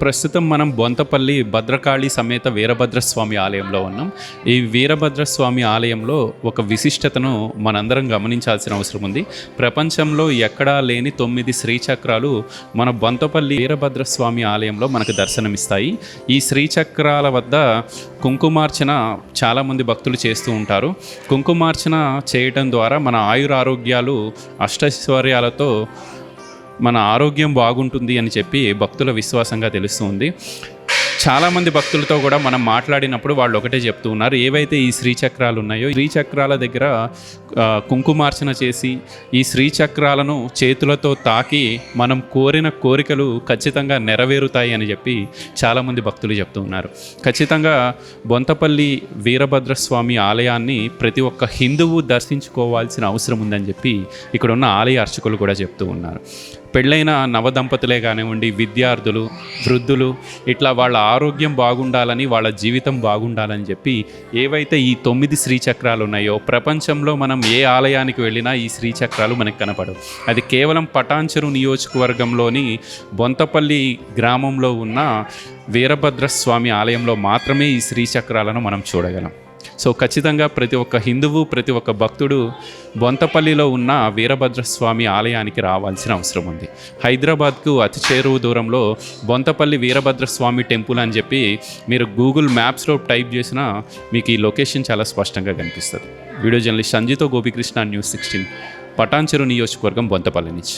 ప్రస్తుతం మనం బొంతపల్లి భద్రకాళి సమేత వీరభద్రస్వామి ఆలయంలో ఉన్నాం. ఈ వీరభద్రస్వామి ఆలయంలో ఒక విశిష్టతను మనందరం గమనించాల్సిన అవసరం ఉంది. ప్రపంచంలో ఎక్కడా లేని తొమ్మిది శ్రీచక్రాలు మన బొంతపల్లి వీరభద్రస్వామి ఆలయంలో మనకు దర్శనమిస్తాయి. ఈ శ్రీచక్రాల వద్ద కుంకుమార్చన చాలామంది భక్తులు చేస్తూ ఉంటారు. కుంకుమార్చన చేయటం ద్వారా మన ఆయురారోగ్యాలు అష్టైశ్వర్యాలతో మన ఆరోగ్యం బాగుంటుంది అని చెప్పి భక్తుల విశ్వాసంగా తెలుస్తుంది. చాలామంది భక్తులతో కూడా మనం మాట్లాడినప్పుడు వాళ్ళు ఒకటే చెప్తూ ఉన్నారు. ఏవైతే ఈ శ్రీచక్రాలు ఉన్నాయో శ్రీచక్రాల దగ్గర కుంకుమార్చన చేసి ఈ శ్రీచక్రాలను చేతులతో తాకి మనం కోరిన కోరికలు ఖచ్చితంగా నెరవేరుతాయి అని చెప్పి చాలామంది భక్తులు చెప్తూ ఉన్నారు. ఖచ్చితంగా బొంతపల్లి వీరభద్రస్వామి ఆలయాన్ని ప్రతి ఒక్క హిందువు దర్శించుకోవాల్సిన అవసరం ఉందని చెప్పి ఇక్కడ ఉన్న ఆలయ అర్చకులు కూడా చెప్తూ ఉన్నారు. పెళ్ళైన నవదంపతులే కానివ్వండి విద్యార్థులు వృద్ధులు ఇట్లా వాళ్ళ ఆరోగ్యం బాగుండాలని వాళ్ళ జీవితం బాగుండాలని చెప్పి ఏవైతే ఈ తొమ్మిది శ్రీచక్రాలు ఉన్నాయో ప్రపంచంలో మనం ఏ ఆలయానికి వెళ్ళినా ఈ శ్రీచక్రాలు మనకు కనపడవు. అది కేవలం పటాంచరు నియోజకవర్గంలోని బొంతపల్లి గ్రామంలో ఉన్న వీరభద్రస్వామి ఆలయంలో మాత్రమే ఈ శ్రీచక్రాలను మనం చూడగలం. సో ఖచ్చితంగా ప్రతి ఒక్క హిందువు ప్రతి ఒక్క భక్తుడు బొంతపల్లిలో ఉన్న వీరభద్రస్వామి ఆలయానికి రావాల్సిన అవసరం ఉంది. హైదరాబాద్కు అతి చేరువు దూరంలో బొంతపల్లి వీరభద్రస్వామి టెంపుల్ అని చెప్పి మీరు గూగుల్ మ్యాప్స్లో టైప్ చేసినా మీకు ఈ లొకేషన్ చాలా స్పష్టంగా కనిపిస్తుంది. వీడియో జర్నలిస్ట్ సంజీతో గోపికృష్ణ న్యూస్ సిక్స్టీన్ పటాన్చెరు నియోజకవర్గం బొంతపల్లి నుంచి.